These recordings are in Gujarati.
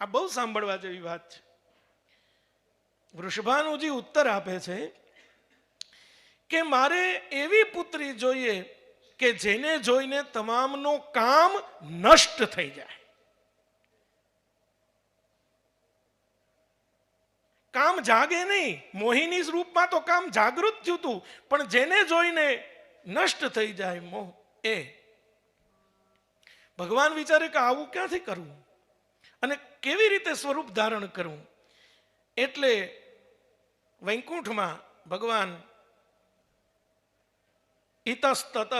આ બહુ સાંભળવા જેવી વાત છે. વૃષભાનુજી ઉત્તર આપે છે કે મારે એવી પુત્રી જોઈએ કે જેને જોઈને તમામનું કામ નષ્ટ થઈ જાય. કામ જાગે નહીં. મોહિની રૂપમાં તો કામ જાગૃત થયું હતું પણ જેને જોઈને નષ્ટ થઈ જાય મોહ એ. ભગવાન વિચારે કે આવું ક્યાંથી કરવું અને કેવી રીતે સ્વરૂપ ધારણ કરવું? એટલે વૈકુંઠમાં ભગવાન ઇતસ્તત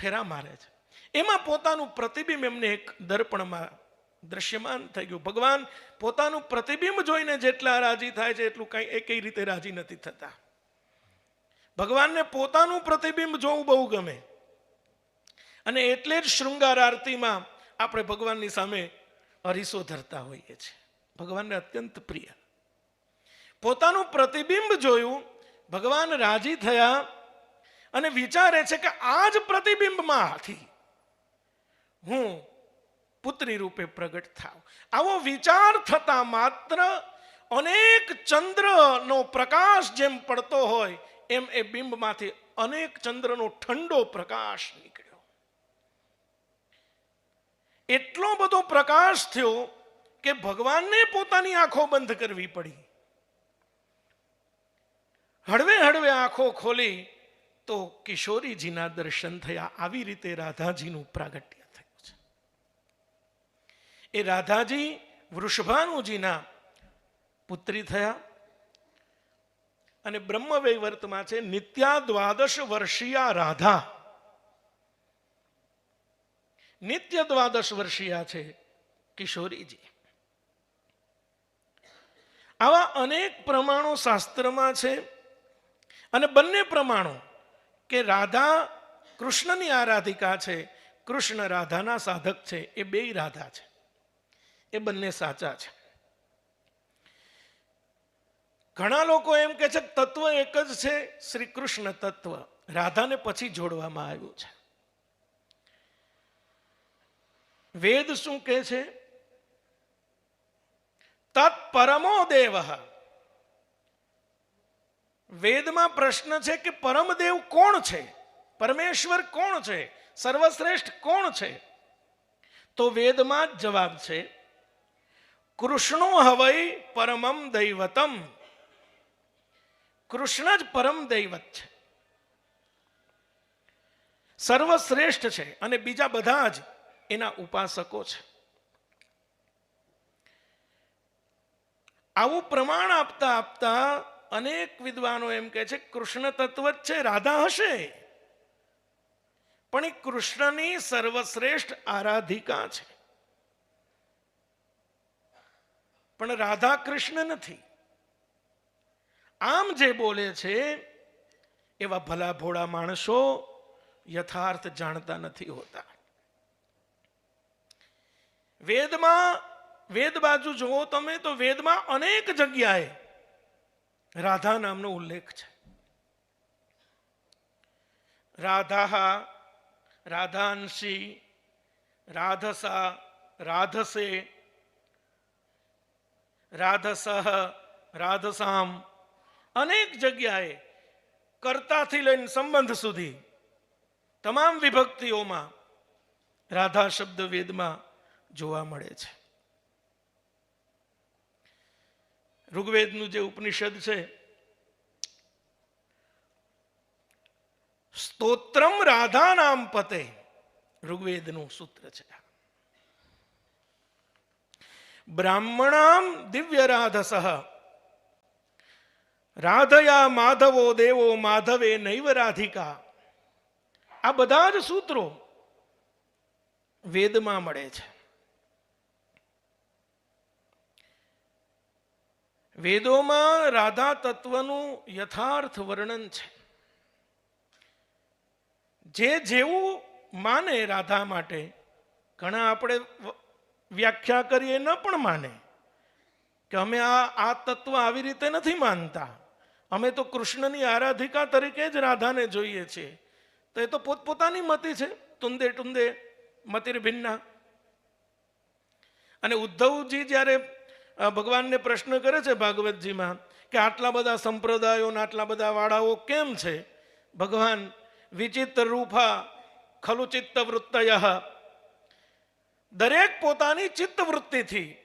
ફેરા મારે છે. એમાં પોતાનું પ્રતિબિંબ એમને એક દર્પણમાં દ્રશ્યમાન થઈ ગયું. ભગવાન પોતાનું પ્રતિબિંબ જોઈને જેટલા રાજી થાય છે એટલું કઈ એક રીતે રાજી નથી થતા. ભગવાનને પોતાનું પ્રતિબિંબ જોવું બહુ ગમે. અને એટલે જ શૃંગાર આરતીમાં આપણે ભગવાનની સામે અરીસો ધરતા હોઈએ છીએ. ભગવાનને અત્યંત પ્રિય. પોતાનું પ્રતિબિંબ જોયું, ભગવાન રાજી થયા અને વિચારે છે કે આ જ પ્રતિબિંબમાંથી હું પુત્રી રૂપે પ્રગટ થાવ. આવો વિચાર થતા માત્ર અનેક ચંદ્રનો પ્રકાશ જેમ પડતો હોય, એમ એ બિંબમાંથી અનેક ચંદ્રનો ઠંડો પ્રકાશ એટલો બધો પ્રકાશ થયો કે ભગવાનને પોતાની આંખો બંધ કરવી પડી. હળવે હળવે આંખો ખોલી તો કિશોરીજીના દર્શન થયા. આવી રીતે રાધાજીનું પ્રાગટ્ય થયું છે. એ રાધાજી વૃષભાનુજીના પુત્રી થયા અને બ્રહ્મ વૈવર્તમાં છે નિત્યા દ્વાદશ વર્ષીયા રાધા. નિત્ય દ્વાદશ વર્ષીયા છે કિશોરીજી. આવા અનેક પ્રમાણો શાસ્ત્રમાં છે અને બંને પ્રમાણો કે રાધા કૃષ્ણની આરાધિકા છે, કૃષ્ણ રાધાના સાધક છે, એ બે રાધા છે. એ બંને સાચા છે. ઘણા લોકો એમ કે છે તત્વ એક જ છે શ્રી કૃષ્ણ તત્વ. રાધાને પછી જોડવામાં આવ્યું છે. વેદ શું કહે છે? તત્ પરમો દેવ. વેદમાં પ્રશ્ન છે કે પરમદેવ કોણ છે? પરમેશ્વર કોણ છે? સર્વશ્રેષ્ઠ કોણ છે? તો વેદમાં જ જવાબ છે, કૃષ્ણો હવૈ પરમમ દૈવતમ. કૃષ્ણ જ પરમ દૈવત છે. સર્વશ્રેષ્ઠ છે. અને બીજા બધા જ એના ઉપાસકો છે. આવું પ્રમાણ આપતા આપતા અનેક વિદ્વાનો એમ કહે છે, કૃષ્ણ તત્વ જ છે, રાધા હશે. પણ એ કૃષ્ણની સર્વશ્રેષ્ઠ આરાધિકા છે. પણ રાધા કૃષ્ણ નથી. આમ જે બોલે છે, એવા ભલા ભોળા માણસો યથાર્થ જાણતા નથી હોતા. વેદમાં, વેદ બાજુ જુઓ તમે તો વેદમાં અનેક જગ્યાએ રાધા નામનો ઉલ્લેખ છે. રાધા રાધાંશી, રાધસા, રાધસે, રાધસહ, રાધસામ અનેક જગ્યાએ કર્તાથી લઈને સંબંધ સુધી તમામ વિભક્તિઓમાં રાધા શબ્દ વેદમાં જોવા મળે છે. ઋગ્વેદનું જે ઉપનિષદ છે, સ્તોત્રમ રાધા નામ પતે, ઋગ્વેદનું સૂત્ર છે. બ્રાહ્મણામ દિવ્ય રાધસ રાધયા માધવો દેવો માધવે નૈવ રાધિકા, આ બધા જ સૂત્રો વેદમાં મળે છે. વેદોમાં રાધા તત્વનું યથાર્થ વર્ણન છે. જે જેવું માને રાધા માટે, ઘણા આપણે વ્યાખ્યા કરીએ ન પણ માને, કે અમે આ આ તત્વ આવી રીતે નથી માનતા. અમે તો કૃષ્ણની આરાધિકા તરીકે જ રાધાને જોઈએ છીએ તો એ તો પોતપોતાની મતિ છે, તુંદે ટુંદે મતિર ભિન્ના. અને ઉદ્ધવજી જ્યારે ભગવાનને પ્રશ્ન કરે છે ભાગવતજીમાં કે આટલા બધા સંપ્રદાયો ને આટલા બધા વાળાઓ કેમ છે? ભગવાન વિચિત્ર રૂપા ખલુ ચિત્ત વૃત્તય. દરેક પોતાની ચિત્તવૃત્તિથી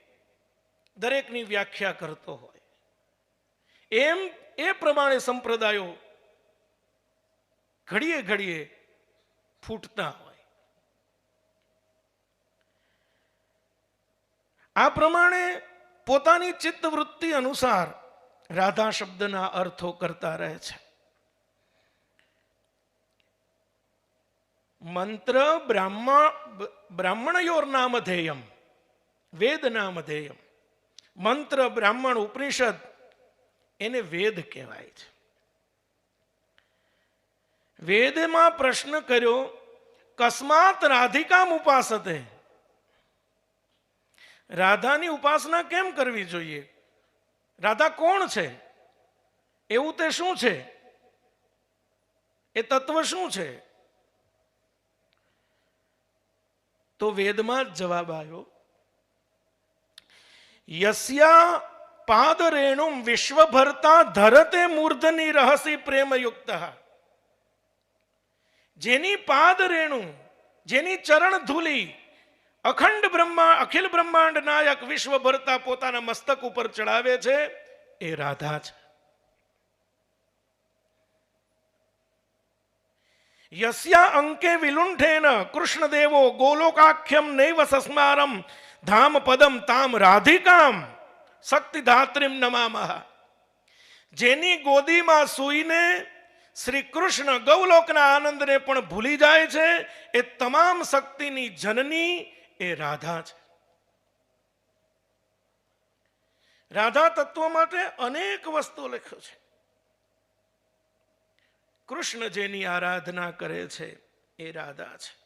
દરેકની વ્યાખ્યા કરતો હોય. એમ એ પ્રમાણે સંપ્રદાયો ઘડીએ ઘડીએ ફૂટતા હોય. આ પ્રમાણે પોતાની ચિત્તવૃત્તિ અનુસાર રાધા શબ્દના અર્થો કરતા રહે છે. મંત્ર બ્રાહ્મણ બ્રાહ્મણયોર નામધેયમ વેદ નામધેયમ મંત્ર બ્રાહ્મણ ઉપનિષદ એને વેદ કહેવાય છે. વેદમાં પ્રશ્ન કર્યો, કસ્માત રાધિકામ ઉપાસતે રાધાની ઉપાસના કેમ કરવી જોઈએ? રાધા કોણ છે? એવું તે શું છે? એ તત્વ શું છે? તો વેદમાં જવાબ આવ્યો. યસ્યા પાદ રેણુમ વિશ્વભરતા ધરતે મૂર્ધની રહસી પ્રેમયુક્ત. જેની પાદ રેણુ જેની ચરણ ધૂલી અખંડ બ્રહ્મા, અખિલ બ્રહ્માંડ નાયક વિશ્વભરતા પોતાના મસ્તક ઉપર ચડાવે છે, એ રાધા છે. યસ્યા અંકે વિલુંઠેન, કૃષ્ણદેવો ગોલોકાખ્યમ નૈવ સસ્મારમ, ધામ પદમ તામ રાધિકામ શક્તિધાત્રીમ નમામહ જેની ગોદીમાં સૂઈને શ્રી કૃષ્ણ ગૌલોકના આનંદને પણ ભૂલી જાય છે, એ તમામ શક્તિની જનની એ રાધા છે. રાધા તત્વ માટે અનેક વસ્તુ લખ્યો છે. કૃષ્ણ જેની આરાધના કરે છે એ રાધા છે.